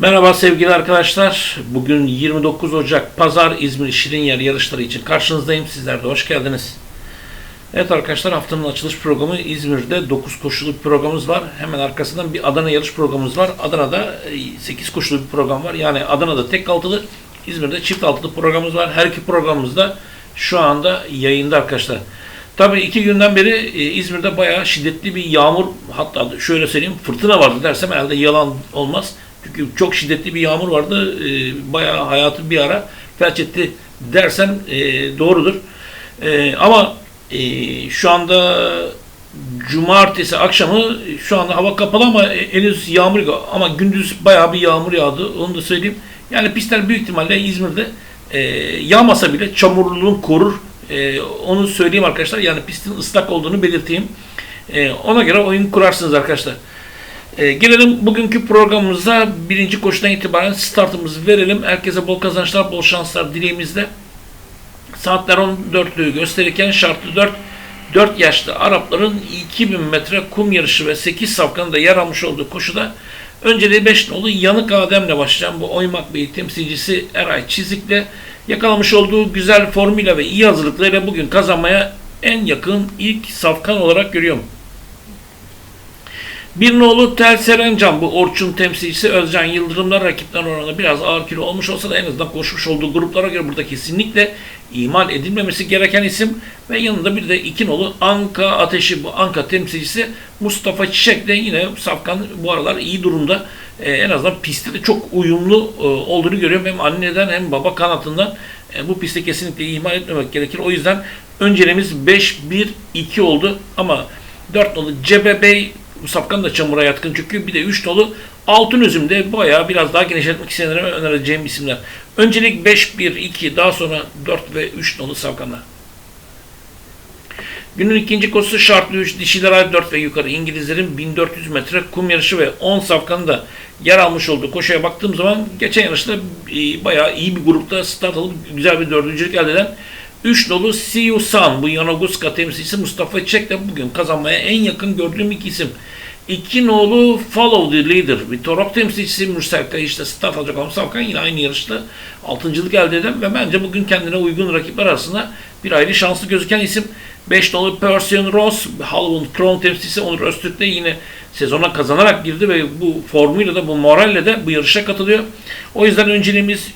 Merhaba sevgili arkadaşlar. Bugün 29 Ocak Pazar İzmir Şirin Yer yarışları için karşınızdayım. Sizler de hoş geldiniz. Evet arkadaşlar haftanın açılış programı İzmir'de 9 koşulu bir programımız var. Hemen arkasından bir Adana yarış programımız var. Adana'da 8 koşulu bir program var. Yani Adana'da tek altılı, İzmir'de çift altılı programımız var. Her iki programımız da şu anda yayında arkadaşlar. Tabii iki günden beri e, İzmir'de bayağı şiddetli bir yağmur hatta şöyle söyleyeyim fırtına vardı dersem herhalde yalan olmaz. Çünkü çok şiddetli bir yağmur vardı. E, bayağı hayatı bir ara felç etti dersem e, doğrudur. E, ama e, şu anda cumartesi akşamı şu anda hava kapalı ama henüz yağmur yok. Ama gündüz bayağı bir yağmur yağdı. Onu da söyleyeyim. Yani pistler büyük ihtimalle İzmir'de e, yağmasa bile çamurluluğunu korur. E, onu söyleyeyim arkadaşlar. Yani pistin ıslak olduğunu belirteyim. E, ona göre oyun kurarsınız arkadaşlar. E, gelelim bugünkü programımıza birinci koşudan itibaren startımızı verelim. Herkese bol kazançlar, bol şanslar dileğimizle. Saatler 14'lüğü gösterirken şartlı 4 4 yaşlı Arapların 2000 metre kum yarışı ve 8 safkanın da yer almış olduğu koşuda önceliği 5 nolu Yanık Adem'le başlayan bu Oymak Bey temsilcisi Eray Çizik'le yakalamış olduğu güzel formuyla ve iyi hazırlıklarıyla bugün kazanmaya en yakın ilk safkan olarak görüyorum. Bir nolu Tel Serencan bu Orçun temsilcisi Özcan Yıldırım'la rakipler oranında biraz ağır kilo olmuş olsa da en azından koşmuş olduğu gruplara göre burada kesinlikle imal edilmemesi gereken isim ve yanında bir de iki nolu Anka Ateşi bu Anka temsilcisi Mustafa Çiçek de yine Safkan bu aralar iyi durumda. Ee, en azından pistte de çok uyumlu e, olduğunu görüyorum. Hem anneden hem baba kanatından e, bu pistte kesinlikle ihmal etmemek gerekir. O yüzden önceliğimiz 5-1-2 oldu ama 4 nolu Cebe Bey bu safkan da çamura yatkın çünkü bir de 3 dolu altın üzümde bayağı biraz daha genişletmek isteyenlere önereceğim isimler. Öncelik 5, 1, 2 daha sonra 4 ve 3 dolu safkanlar. Günün ikinci koşusu şartlı 3 dişiler ait 4 ve yukarı İngilizlerin 1400 metre kum yarışı ve 10 safkanın da yer almış olduğu koşuya baktığım zaman geçen yarışta e, bayağı iyi bir grupta start alıp güzel bir dördüncülük elde eden 3 dolu See You Sun bu Yanaguska temsilcisi Mustafa Çek de bugün kazanmaya en yakın gördüğüm iki isim. İki nolu Follow the Leader. Bir Torok temsilcisi Mürsel işte alacak olan Savkan yine aynı yarışta altıncılık elde eden ve bence bugün kendine uygun rakipler arasında bir ayrı şanslı gözüken isim. 5 nolu Persian Ross, Halloween Crown temsilcisi Onur Öztürk de yine sezona kazanarak girdi ve bu formuyla da bu moralle de bu yarışa katılıyor. O yüzden önceliğimiz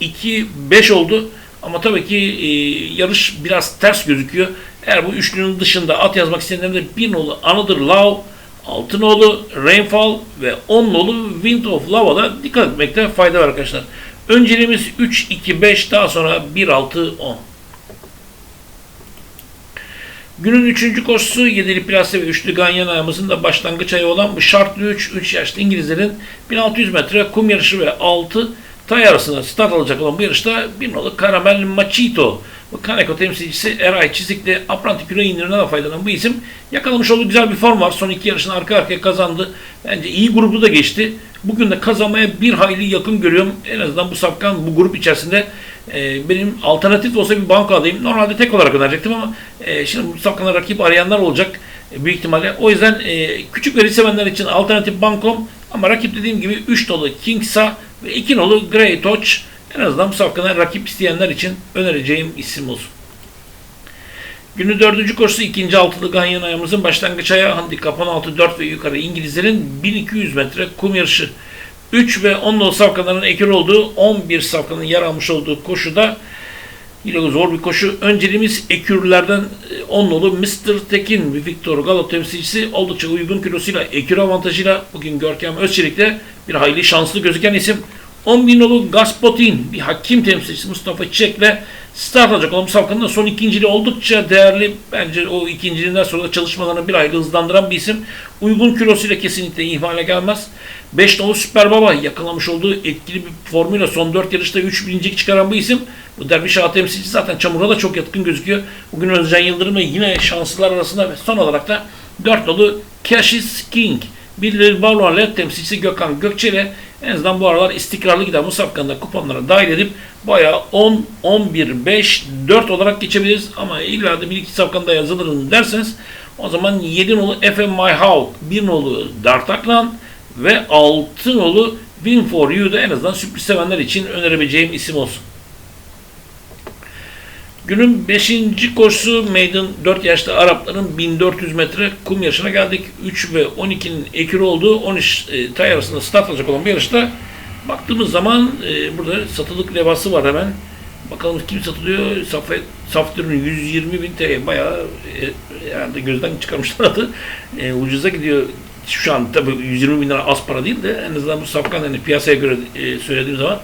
3-2-5 oldu. Ama tabii ki e, yarış biraz ters gözüküyor. Eğer bu üçlünün dışında at yazmak isteyenler de bir nolu Another Love, altı nolu Rainfall ve on nolu Wind of Lava'da dikkat etmekte fayda var arkadaşlar. Önceliğimiz 3, 2, 5 daha sonra 1, 6, 10. Günün üçüncü koşusu 7'li plase ve üçlü ganyan ayağımızın da başlangıç ayı olan bu şartlı 3, 3 yaşlı İngilizlerin 1600 metre kum yarışı ve 6 tay arasında start alacak olan bu yarışta bir nolu Caramel Machito bu Kaneko temsilcisi Eray Çizik'le apranti kilo indirine faydalan bu isim yakalamış olduğu güzel bir form var. Son iki yarışını arka arkaya kazandı. Bence iyi grubu da geçti. Bugün de kazanmaya bir hayli yakın görüyorum. En azından bu safkan bu grup içerisinde e, benim alternatif olsa bir banka adayım. Normalde tek olarak önerecektim ama e, şimdi bu safkana rakip arayanlar olacak e, büyük ihtimalle. O yüzden e, küçük veri sevenler için alternatif bankom ama rakip dediğim gibi 3 dolu Kingsa ve 2 nolu Grey Touch en azından bu safkana rakip isteyenler için önereceğim isim olsun. Günü dördüncü koşusu ikinci altılı ganyan ayağımızın başlangıç ayağı handikap 16 4 ve yukarı İngilizlerin 1200 metre kum yarışı. 3 ve 10 nolu safkanların ekür olduğu 11 safkanın yer almış olduğu koşuda yine zor bir koşu. Önceliğimiz ekürlerden 10 nolu Mr. Tekin Victor Galo temsilcisi oldukça uygun kilosuyla ekür avantajıyla bugün Görkem Özçelik'te bir hayli şanslı gözüken isim. 10 bin nolu Gaspotin bir hakim temsilcisi Mustafa Çiçek'le start alacak olan Safkan'ın da son ikinciliği oldukça değerli. Bence o ikinciliğinden sonra çalışmalarını bir ayda hızlandıran bir isim. Uygun kilosuyla kesinlikle ihmale gelmez. 5 nolu Süper Baba yakalamış olduğu etkili bir formuyla son 4 yarışta 3 birincilik çıkaran bu isim. Bu derviş ağa temsilcisi zaten çamura da çok yatkın gözüküyor. Bugün Özcan Yıldırım'la yine şanslılar arasında ve son olarak da 4 nolu Cassius King. Birileri Balonlet temsilcisi Gökhan Gökçe ile en azından bu aralar istikrarlı giden Musafkan'da kuponlara dahil edip bayağı 10, 11, 5, 4 olarak geçebiliriz. Ama illa da bir iki safkanda yazılırım derseniz o zaman 7 nolu FM My Hawk, 1 nolu Dartaklan ve 6 nolu Win for You da en azından sürpriz sevenler için önerebileceğim isim olsun. Günün 5. koşusu Maiden 4 yaşlı Arapların 1400 metre kum yarışına geldik. 3 ve 12'nin ekürü olduğu 13 e, tay arasında start alacak olan bir yarışta baktığımız zaman e, burada satılık levhası var hemen. Bakalım kim satılıyor? Safet, Saftir'in 120 bin TL bayağı e, yani gözden çıkarmışlar adı. E, ucuza gidiyor. Şu an tabii 120 bin lira az para değil de en azından bu safkan hani piyasaya göre e, söylediğim zaman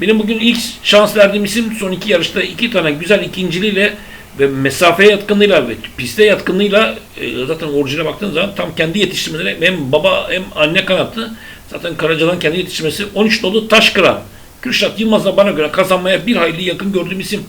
benim bugün ilk şans verdiğim isim son iki yarışta iki tane güzel ikinciliğiyle ve mesafeye yatkınlığıyla ve piste yatkınlığıyla e, zaten orijine baktığınız zaman tam kendi yetiştirmeleri hem baba hem anne kanatlı zaten Karaca'dan kendi yetiştirmesi 13 dolu taş kıran. Kürşat Yılmaz'la bana göre kazanmaya bir hayli yakın gördüğüm isim.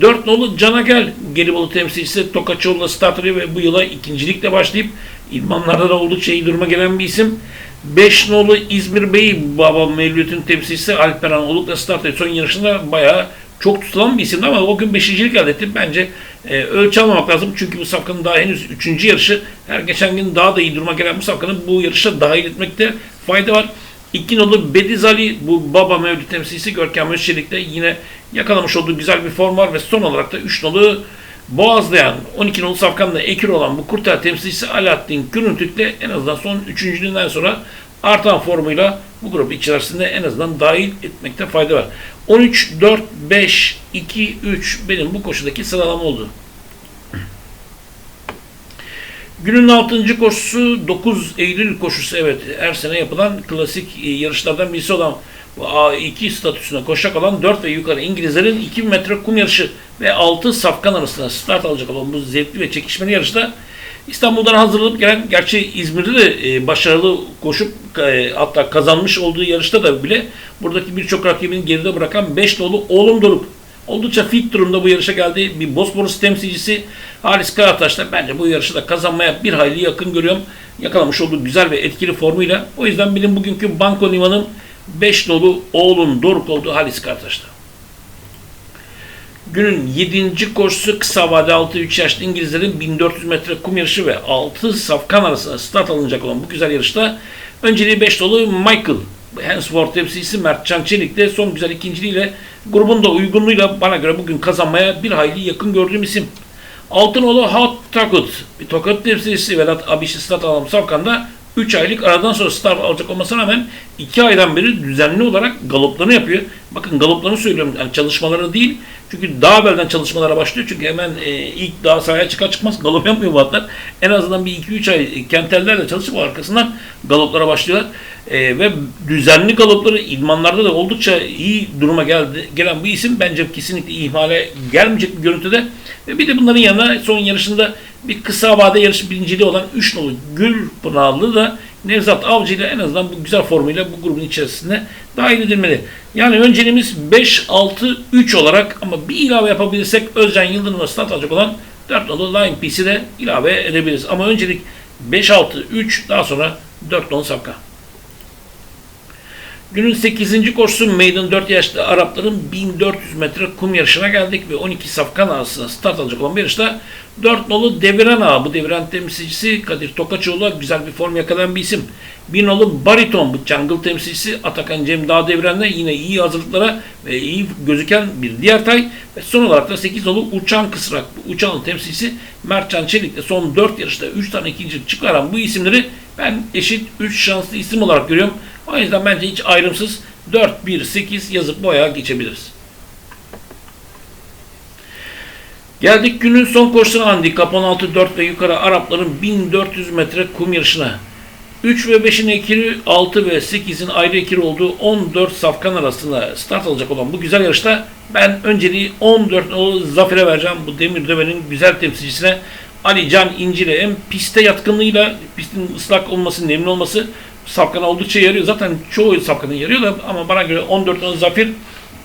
4 nolu Cana Gel Gelibolu temsilcisi Tokaçoğlu'na start alıyor ve bu yıla ikincilikle başlayıp idmanlarda da oldukça iyi duruma gelen bir isim. 5 nolu İzmir Bey Baba Mevlüt'ün temsilcisi Alperen Oluk'la start ediyor. Son yarışında bayağı çok tutulan bir isimdi ama o gün beşincilik elde etti. Bence e, ölçü almamak lazım. Çünkü bu safkanın daha henüz üçüncü yarışı. Her geçen gün daha da iyi duruma gelen bu safkanın bu yarışa dahil etmekte fayda var. İki nolu Bediz Ali bu baba mevcut temsilcisi Görkem Özçelik'te yine yakalamış olduğu güzel bir form var ve son olarak da 3 nolu Boğazlayan 12 nolu safkanla ekür olan bu kurtar temsilcisi Alaaddin Kürüntük'le en azından son üçüncülüğünden sonra artan formuyla bu grup içerisinde en azından dahil etmekte fayda var. 13, 4, 5, 2, 3 benim bu koşudaki sıralama oldu. Günün 6. koşusu 9 Eylül koşusu evet her sene yapılan klasik e, yarışlardan birisi olan A2 statüsüne koşacak olan 4 ve yukarı İngilizlerin 2 metre kum yarışı ve 6 safkan arasında start alacak olan bu zevkli ve çekişmeli yarışta İstanbul'dan hazırlanıp gelen, gerçi İzmir'de de e, başarılı koşup e, hatta kazanmış olduğu yarışta da bile buradaki birçok rakibini geride bırakan 5 dolu Oğlum Doruk oldukça fit durumda bu yarışa geldi. Bir Bosporus temsilcisi Halis Karataş da bence bu yarışı da kazanmaya bir hayli yakın görüyorum. Yakalamış olduğu güzel ve etkili formuyla. O yüzden benim bugünkü Banko Nivan'ın 5 dolu oğlun Doruk olduğu Halis Karataş'ta. Günün 7. koşusu kısa vade 6-3 yaşlı İngilizlerin 1400 metre kum yarışı ve 6 safkan arasında start alınacak olan bu güzel yarışta önceliği 5 dolu Michael Hansworth temsilcisi Mert Can Çelik de son güzel ikinciliğiyle grubun da uygunluğuyla bana göre bugün kazanmaya bir hayli yakın gördüğüm isim. Altınoğlu Hot Takut, bir tokat temsilcisi Vedat Abişi Stat Alam Savkan'da 3 aylık aradan sonra start alacak olmasına rağmen 2 aydan beri düzenli olarak galoplarını yapıyor. Bakın galoplarını söylüyorum yani çalışmaları değil. Çünkü daha evvelden çalışmalara başlıyor. Çünkü hemen e, ilk daha sahaya çıkar çıkmaz galop yapmıyor bu atlar. En azından bir 2-3 ay kentellerle çalışıp arkasından galoplara başlıyorlar. E, ve düzenli galopları idmanlarda da oldukça iyi duruma geldi, gelen bu isim bence kesinlikle ihmale gelmeyecek bir görüntüde. Ve bir de bunların yanına son yarışında bir kısa vade yarış birinciliği olan 3 nolu Gül Pınarlı da Nevzat Avcı ile en azından bu güzel formuyla bu grubun içerisinde dahil edilmeli. Yani önceliğimiz 5-6-3 olarak ama bir ilave yapabilirsek Özcan Yıldırım'la start alacak olan 4 nolu Line Piece'i de ilave edebiliriz. Ama öncelik 5-6-3 daha sonra 4 nolu Sapka. Günün 8. koşusu Maiden 4 yaşlı Arapların 1400 metre kum yarışına geldik ve 12 safkan arasında start alacak olan bir yarışta 4 nolu Deviren Ağa, bu Deviren temsilcisi Kadir Tokaçoğlu güzel bir form yakalayan bir isim. 1 nolu Bariton, bu Jungle temsilcisi Atakan Cem Dağ Deviren'de yine iyi hazırlıklara ve iyi gözüken bir diğer tay. Ve son olarak da 8 nolu Uçan Kısrak, bu Uçan'ın temsilcisi Mertcan Çelik de son 4 yarışta 3 tane ikinci çıkaran bu isimleri ben eşit 3 şanslı isim olarak görüyorum. O yüzden bence hiç ayrımsız 4-1-8 yazıp boya geçebiliriz. Geldik günün son koşusuna handikap 16-4 ve yukarı Arapların 1400 metre kum yarışına. 3 ve 5'in ekili, 6 ve 8'in ayrı ekili olduğu 14 safkan arasında start alacak olan bu güzel yarışta ben önceliği 14 o zafere vereceğim bu demir dövenin güzel temsilcisine Ali Can İncil'e hem piste yatkınlığıyla pistin ıslak olması, nemli olması safkana oldukça yarıyor. Zaten çoğu safkana yarıyor da ama bana göre 14 on zafer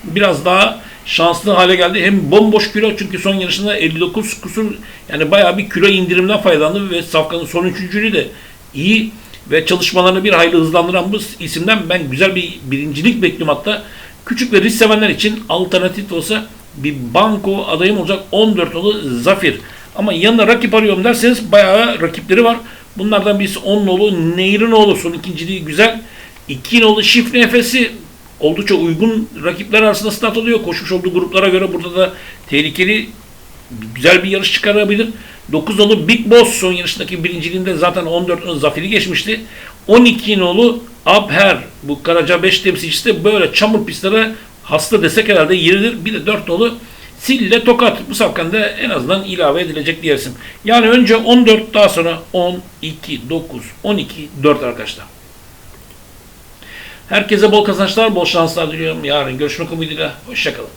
biraz daha şanslı hale geldi. Hem bomboş kilo çünkü son yarışında 59 kusur yani bayağı bir kilo indirimden faydalandı ve Safkan'ın son üçüncülüğü de iyi ve çalışmalarını bir hayli hızlandıran bu isimden ben güzel bir birincilik bekliyorum hatta. Küçük ve risk sevenler için alternatif olsa bir banko adayım olacak 14 nolu Zafir. Ama yanına rakip arıyorum derseniz bayağı rakipleri var. Bunlardan birisi 10 nolu Neyrinoğlu son ikinciliği güzel. 2 nolu Şifre Nefesi oldukça uygun rakipler arasında start alıyor. Koşmuş olduğu gruplara göre burada da tehlikeli güzel bir yarış çıkarabilir. 9 nolu Big Boss yarışındaki birinciliğinde zaten 14 nolu zaferi geçmişti. 12 nolu Abher bu Karaca 5 temsilcisi de böyle çamur pistlere hasta desek herhalde yeridir. Bir de 4 nolu Sille Tokat bu safkanda en azından ilave edilecek diye isim. Yani önce 14 daha sonra 10, 2, 9, 12, 4 arkadaşlar. Herkese bol kazançlar, bol şanslar diliyorum. Yarın görüşmek umuduyla. Hoşçakalın.